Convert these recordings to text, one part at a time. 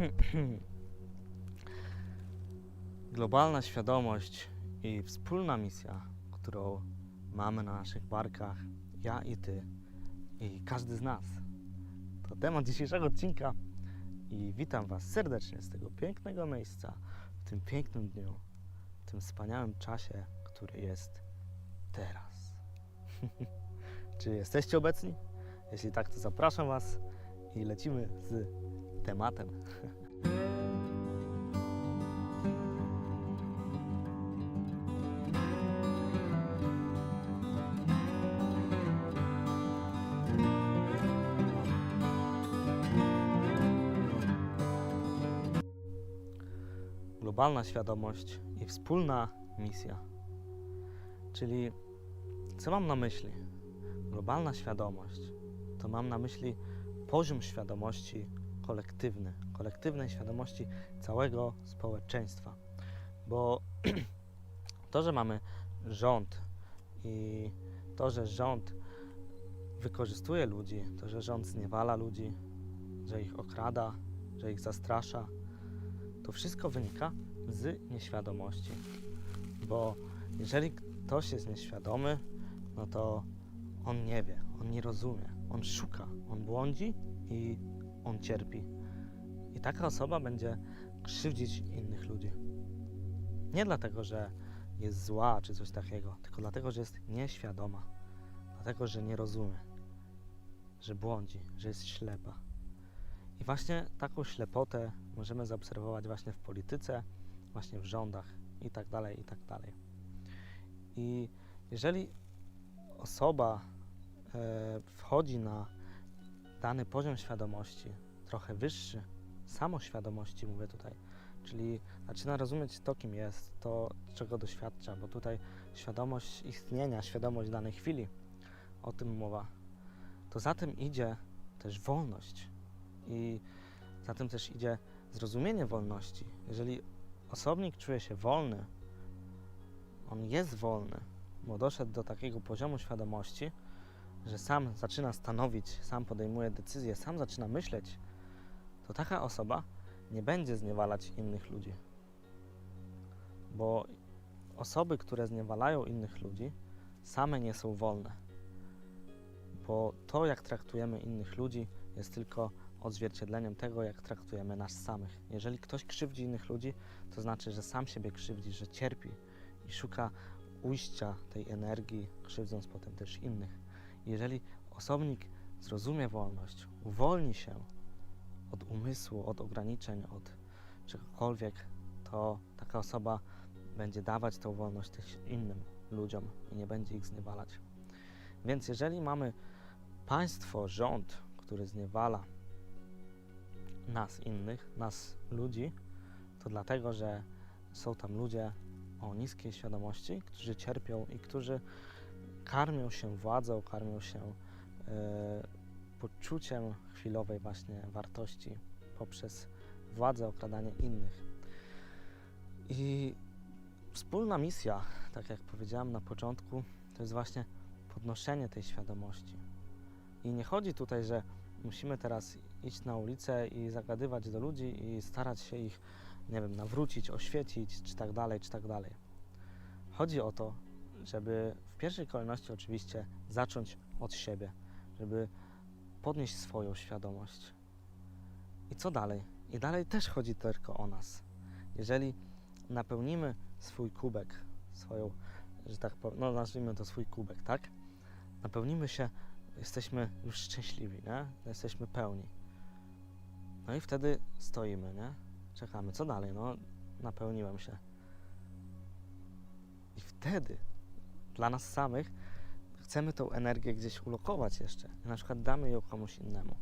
Globalna świadomość i wspólna misja, którą mamy na naszych barkach, ja i ty, i każdy z nas. To temat dzisiejszego odcinka i witam Was serdecznie z tego pięknego miejsca, w tym pięknym dniu, w tym wspaniałym czasie, który jest teraz. Czy jesteście obecni? Jeśli tak, to zapraszam Was i lecimy z tematem. Globalna świadomość i wspólna misja. Czyli co mam na myśli? Globalna świadomość to mam na myśli poziom świadomości kolektywny, kolektywnej świadomości całego społeczeństwa. Bo to, że mamy rząd i to, że rząd wykorzystuje ludzi, to, że rząd zniewala ludzi, że ich okrada, że ich zastrasza, to wszystko wynika z nieświadomości. Bo jeżeli ktoś jest nieświadomy, no to on nie wie, on nie rozumie, on szuka, on błądzi i on cierpi. I taka osoba będzie krzywdzić innych ludzi. Nie dlatego, że jest zła czy coś takiego, tylko dlatego, że jest nieświadoma, dlatego, że nie rozumie, że błądzi, że jest ślepa. I właśnie taką ślepotę możemy zaobserwować właśnie w polityce, właśnie w rządach i tak dalej, i tak dalej. I jeżeli osoba e, wchodzi na dany poziom świadomości, trochę wyższy, samoświadomości mówię tutaj, czyli zaczyna rozumieć to, kim jest, to, czego doświadcza, bo tutaj świadomość istnienia, świadomość danej chwili, o tym mowa, to za tym idzie też wolność i za tym też idzie zrozumienie wolności. Jeżeli osobnik czuje się wolny, on jest wolny, bo doszedł do takiego poziomu świadomości, że sam zaczyna stanowić, sam podejmuje decyzje, sam zaczyna myśleć, to taka osoba nie będzie zniewalać innych ludzi. Bo osoby, które zniewalają innych ludzi, same nie są wolne. Bo to, jak traktujemy innych ludzi, jest tylko odzwierciedleniem tego, jak traktujemy nas samych. Jeżeli ktoś krzywdzi innych ludzi, to znaczy, że sam siebie krzywdzi, że cierpi i szuka ujścia tej energii, krzywdząc potem też innych. Jeżeli osobnik zrozumie wolność, uwolni się od umysłu, od ograniczeń, od czegokolwiek, to taka osoba będzie dawać tą wolność też innym ludziom i nie będzie ich zniewalać. Więc jeżeli mamy państwo, rząd, który zniewala nas innych, nas ludzi, to dlatego, że są tam ludzie o niskiej świadomości, którzy cierpią i którzy karmią się władzą, karmią się e, poczuciem chwilowej właśnie wartości poprzez władzę, okradanie innych. I wspólna misja, tak jak powiedziałem na początku, to jest właśnie podnoszenie tej świadomości. I nie chodzi tutaj, że musimy teraz iść na ulicę i zagadywać do ludzi i starać się ich, nie wiem, nawrócić, oświecić, czy tak dalej, czy tak dalej. Chodzi o to, żeby w pierwszej kolejności oczywiście zacząć od siebie, żeby podnieść swoją świadomość. I co dalej? I dalej też chodzi tylko o nas. Jeżeli napełnimy swój kubek, swoją, że tak powiem, no nazwijmy to swój kubek, tak? Napełnimy się, jesteśmy już szczęśliwi, nie? Jesteśmy pełni. No i wtedy stoimy, nie? Czekamy. Co dalej? No, napełniłem się. I wtedy dla nas samych chcemy tą energię gdzieś ulokować jeszcze. Na przykład damy ją komuś innemu.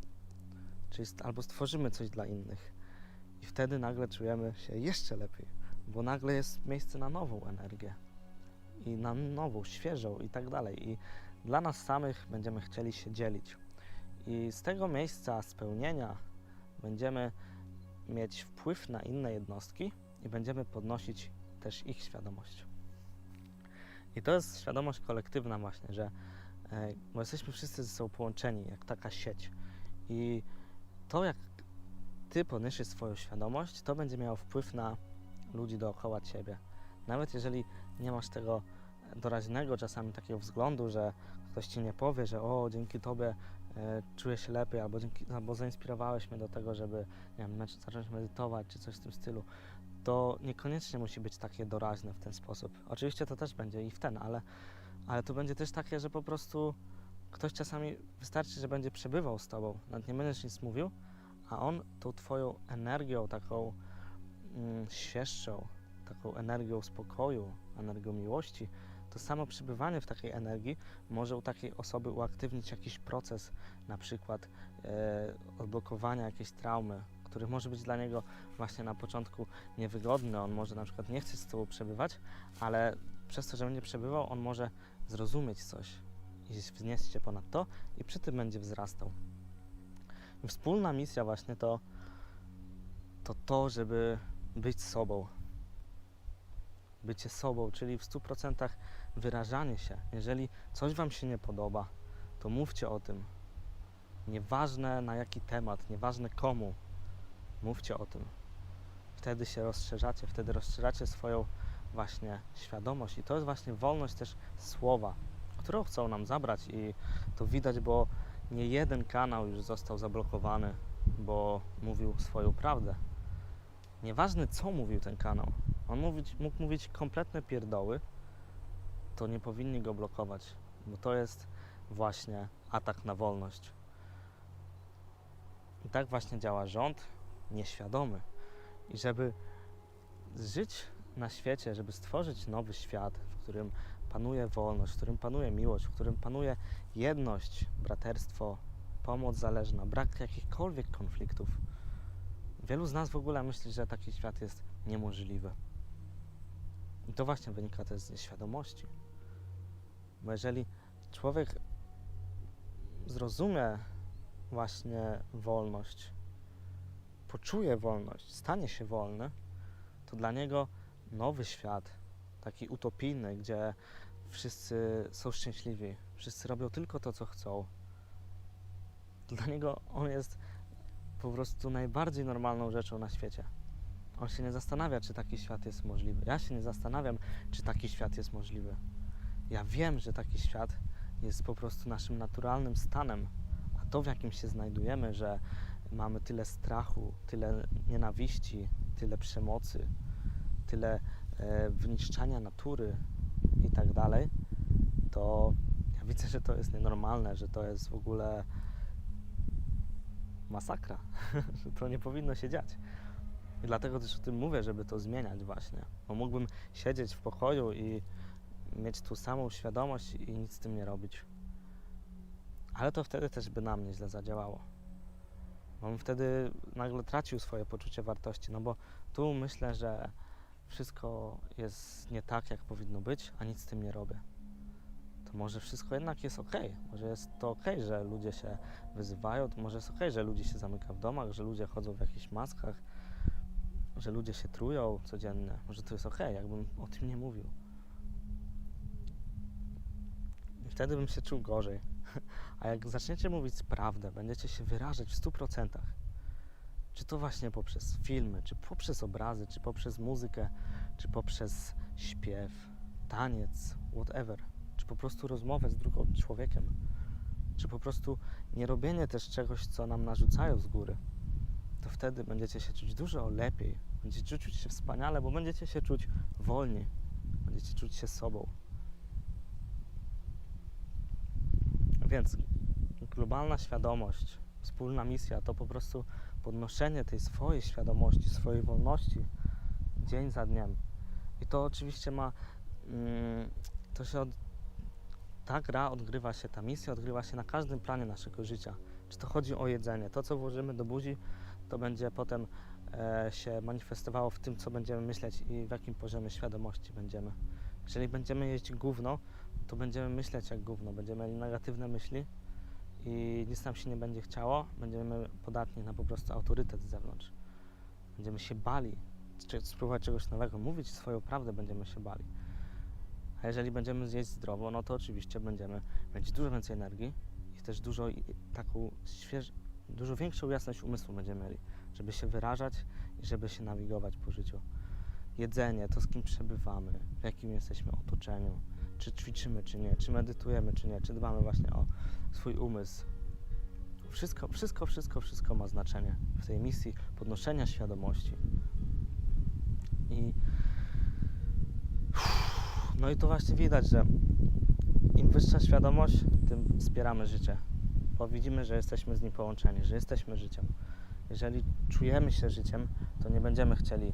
Czyli st- albo stworzymy coś dla innych. I wtedy nagle czujemy się jeszcze lepiej, bo nagle jest miejsce na nową energię. I na nową, świeżą i tak dalej. I dla nas samych będziemy chcieli się dzielić. I z tego miejsca spełnienia będziemy mieć wpływ na inne jednostki i będziemy podnosić też ich świadomość. I to jest świadomość kolektywna właśnie, że e, bo jesteśmy wszyscy ze sobą połączeni, jak taka sieć. I to, jak ty podniesiesz swoją świadomość, to będzie miało wpływ na ludzi dookoła ciebie. Nawet jeżeli nie masz tego doraźnego czasami takiego względu, że ktoś ci nie powie, że o, dzięki tobie e, czuję się lepiej, albo, dzięki, albo zainspirowałeś mnie do tego, żeby nie wiem, zacząć medytować, czy coś w tym stylu, to niekoniecznie musi być takie doraźne w ten sposób. Oczywiście to też będzie i w ten, ale, ale to będzie też takie, że po prostu ktoś czasami wystarczy, że będzie przebywał z tobą, nawet nie będziesz nic mówił, a on tą twoją energią, taką mm, świeższą, taką energią spokoju, energią miłości, to samo przebywanie w takiej energii może u takiej osoby uaktywnić jakiś proces, na przykład e, odblokowania jakiejś traumy, który może być dla niego właśnie na początku niewygodny. On może na przykład nie chcieć z tobą przebywać, ale przez to, że będzie przebywał, on może zrozumieć coś i wznieść się ponad to i przy tym będzie wzrastał. Wspólna misja właśnie to to, to żeby być sobą. Bycie sobą, czyli w 100% wyrażanie się. Jeżeli coś Wam się nie podoba, to mówcie o tym. Nieważne na jaki temat, nieważne komu, mówcie o tym. Wtedy się rozszerzacie, wtedy rozszerzacie swoją właśnie świadomość. I to jest właśnie wolność też słowa, którą chcą nam zabrać. I to widać, bo nie jeden kanał już został zablokowany, bo mówił swoją prawdę. Nieważne co mówił ten kanał, on mówić, mógł mówić kompletne pierdoły, to nie powinni go blokować, bo to jest właśnie atak na wolność. I tak właśnie działa rząd nieświadomy. I żeby żyć na świecie, żeby stworzyć nowy świat, w którym panuje wolność, w którym panuje miłość, w którym panuje jedność, braterstwo, pomoc zależna, brak jakichkolwiek konfliktów. Wielu z nas w ogóle myśli, że taki świat jest niemożliwy. I to właśnie wynika też ze świadomości. Bo jeżeli człowiek zrozumie właśnie wolność, poczuje wolność, stanie się wolny, to dla niego nowy świat, taki utopijny, gdzie wszyscy są szczęśliwi, wszyscy robią tylko to, co chcą, dla niego on jest po prostu najbardziej normalną rzeczą na świecie. On się nie zastanawia, czy taki świat jest możliwy. Ja się nie zastanawiam, czy taki świat jest możliwy. Ja wiem, że taki świat jest po prostu naszym naturalnym stanem, a to, w jakim się znajdujemy, że mamy tyle strachu, tyle nienawiści, tyle przemocy, tyle e, wyniszczania natury i tak dalej, to ja widzę, że to jest nienormalne, że to jest w ogóle masakra, że to nie powinno się dziać. I dlatego też o tym mówię, żeby to zmieniać właśnie. Bo mógłbym siedzieć w pokoju i mieć tu samą świadomość i nic z tym nie robić. Ale to wtedy też by na mnie źle zadziałało. Bym wtedy nagle tracił swoje poczucie wartości, no bo tu myślę, że wszystko jest nie tak, jak powinno być, a nic z tym nie robię. To może wszystko jednak jest ok. Może jest to ok, że ludzie się wyzywają, może jest ok, że ludzie się zamyka w domach, że ludzie chodzą w jakichś maskach, że ludzie się trują codziennie. Może to jest ok, jakbym o tym nie mówił. I wtedy bym się czuł gorzej. A jak zaczniecie mówić prawdę, będziecie się wyrażać w 100%, czy to właśnie poprzez filmy, czy poprzez obrazy, czy poprzez muzykę, czy poprzez śpiew, taniec, whatever, czy po prostu rozmowę z drugim człowiekiem, czy po prostu nie robienie też czegoś, co nam narzucają z góry, to wtedy będziecie się czuć dużo lepiej, będziecie czuć się wspaniale, bo będziecie się czuć wolni, będziecie czuć się sobą. Więc globalna świadomość, wspólna misja to po prostu podnoszenie tej swojej świadomości, swojej wolności dzień za dniem. I to oczywiście ma. Mm, to się od, ta gra odgrywa się, ta misja odgrywa się na każdym planie naszego życia. Czy to chodzi o jedzenie? To, co włożymy do buzi, to będzie potem e, się manifestowało w tym, co będziemy myśleć i w jakim poziomie świadomości będziemy. Jeżeli będziemy jeść gówno, to będziemy myśleć jak gówno, będziemy mieli negatywne myśli i nic nam się nie będzie chciało, będziemy podatni na po prostu autorytet z zewnątrz. Będziemy się bali spróbować czegoś nowego, mówić swoją prawdę, będziemy się bali. A jeżeli będziemy zjeść zdrowo, no to oczywiście będziemy mieć dużo więcej energii i też dużo taką śwież, dużo większą jasność umysłu będziemy mieli. żeby się wyrażać i żeby się nawigować po życiu. Jedzenie, to z kim przebywamy, w jakim jesteśmy otoczeniu, czy ćwiczymy, czy nie, czy medytujemy, czy nie, czy dbamy właśnie o swój umysł. Wszystko, wszystko, wszystko, wszystko ma znaczenie w tej misji podnoszenia świadomości. I no i to właśnie widać, że im wyższa świadomość, tym wspieramy życie, bo widzimy, że jesteśmy z nim połączeni, że jesteśmy życiem. Jeżeli czujemy się życiem, to nie będziemy chcieli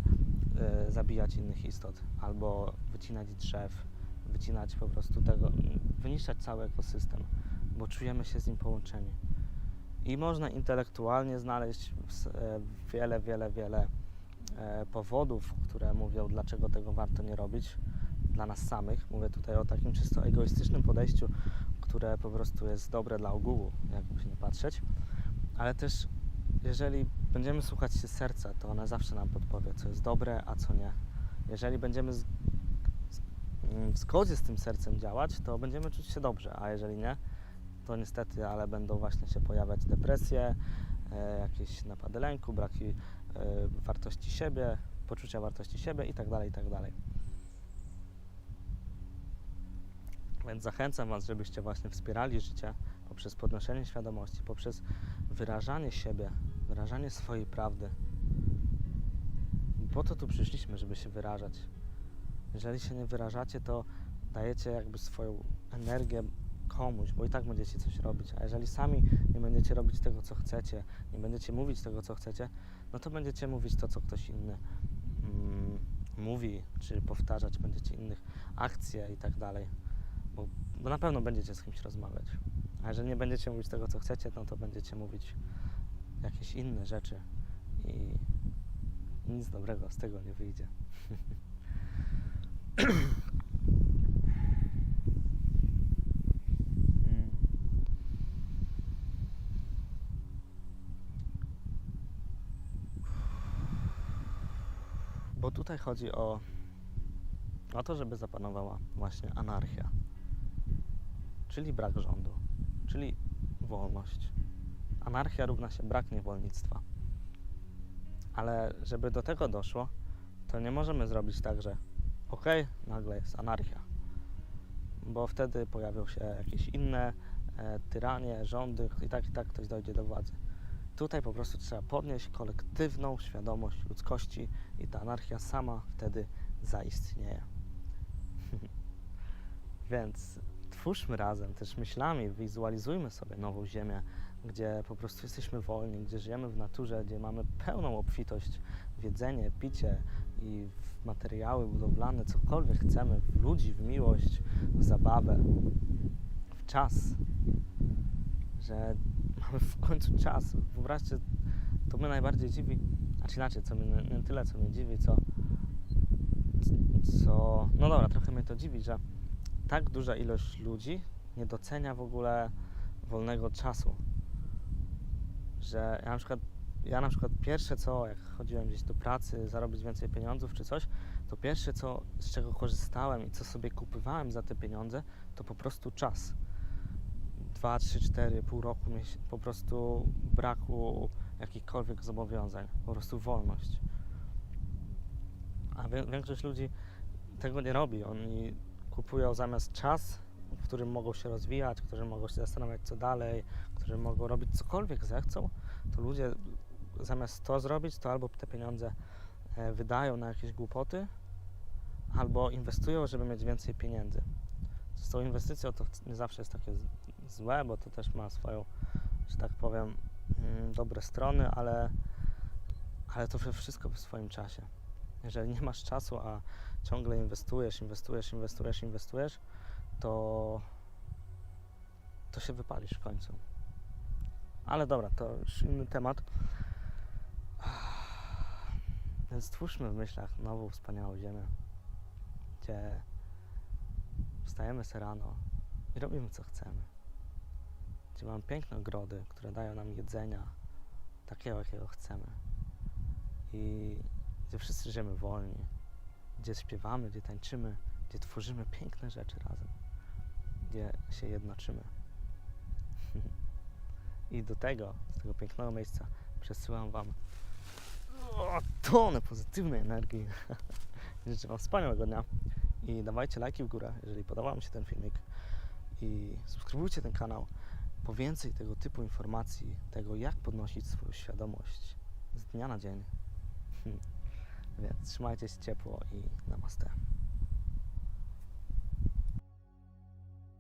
e, zabijać innych istot albo wycinać drzew, wycinać po prostu tego, wyniszczać cały ekosystem, bo czujemy się z nim połączeni. I można intelektualnie znaleźć e, wiele, wiele, wiele e, powodów, które mówią, dlaczego tego warto nie robić dla nas samych. Mówię tutaj o takim czysto egoistycznym podejściu, które po prostu jest dobre dla ogółu, jakby się nie patrzeć. Ale też, jeżeli będziemy słuchać się serca, to ona zawsze nam podpowie, co jest dobre, a co nie. Jeżeli będziemy w zgodzie z tym sercem działać, to będziemy czuć się dobrze, a jeżeli nie, to niestety, ale będą właśnie się pojawiać depresje, e, jakieś napady lęku, braki e, wartości siebie, poczucia wartości siebie i tak dalej, i tak. Więc zachęcam Was, żebyście właśnie wspierali życie poprzez podnoszenie świadomości, poprzez wyrażanie siebie, wyrażanie swojej prawdy. Po to tu przyszliśmy, żeby się wyrażać. Jeżeli się nie wyrażacie, to dajecie jakby swoją energię komuś, bo i tak będziecie coś robić. A jeżeli sami nie będziecie robić tego, co chcecie, nie będziecie mówić tego, co chcecie, no to będziecie mówić to, co ktoś inny mm, mówi, czy powtarzać będziecie innych akcje i tak dalej. Bo, bo na pewno będziecie z kimś rozmawiać. A jeżeli nie będziecie mówić tego, co chcecie, no to będziecie mówić jakieś inne rzeczy i nic dobrego z tego nie wyjdzie. Mm. Bo tutaj chodzi o, o to, żeby zapanowała właśnie anarchia, czyli brak rządu, czyli wolność. Anarchia równa się brak niewolnictwa. Ale żeby do tego doszło, to nie możemy zrobić tak, że okej, nagle jest anarchia, bo wtedy pojawią się jakieś inne e, tyranie, rządy i tak i tak ktoś dojdzie do władzy. Tutaj po prostu trzeba podnieść kolektywną świadomość ludzkości i ta anarchia sama wtedy zaistnieje. Więc twórzmy razem też myślami, wizualizujmy sobie nową ziemię, gdzie po prostu jesteśmy wolni, gdzie żyjemy w naturze, gdzie mamy pełną obfitość w jedzenie, picie i w materiały budowlane, cokolwiek chcemy, w ludzi, w miłość, w zabawę, w czas. Że mamy w końcu czas. Wyobraźcie, to mnie najbardziej dziwi, a czy inaczej, co mnie, nie tyle co mnie dziwi, co, co, no dobra, trochę mnie to dziwi, że tak duża ilość ludzi nie docenia w ogóle wolnego czasu. Że ja na przykład, ja na przykład pierwsze co, jak chodziłem gdzieś do pracy, zarobić więcej pieniądzów czy coś, to pierwsze co, z czego korzystałem i co sobie kupywałem za te pieniądze, to po prostu czas. Dwa, trzy, cztery, pół roku po prostu braku jakichkolwiek zobowiązań, po prostu wolność. A większość ludzi tego nie robi. Oni kupują zamiast czas, w którym mogą się rozwijać, w którym mogą się zastanawiać co dalej, w którym mogą robić cokolwiek zechcą, to ludzie zamiast to zrobić, to albo te pieniądze e, wydają na jakieś głupoty, albo inwestują, żeby mieć więcej pieniędzy. Z tą inwestycją to nie zawsze jest takie złe, bo to też ma swoją, że tak powiem, mm, dobre strony, ale, ale to wszystko w swoim czasie. Jeżeli nie masz czasu, a ciągle inwestujesz, inwestujesz, inwestujesz, inwestujesz, to, to się wypalisz w końcu. Ale dobra, to już inny temat. Stwórzmy w myślach nową, wspaniałą ziemię, gdzie wstajemy se rano i robimy co chcemy. Gdzie mamy piękne ogrody, które dają nam jedzenia takiego, jakiego chcemy. I gdzie wszyscy żyjemy wolni, gdzie śpiewamy, gdzie tańczymy, gdzie tworzymy piękne rzeczy razem, gdzie się jednoczymy. I do tego, z tego pięknego miejsca przesyłam Wam o, tonę pozytywnej energii. Życzę Wam wspaniałego dnia i dawajcie lajki w górę, jeżeli podoba Wam się ten filmik i subskrybujcie ten kanał po więcej tego typu informacji, tego jak podnosić swoją świadomość z dnia na dzień. Więc trzymajcie się ciepło i namaste.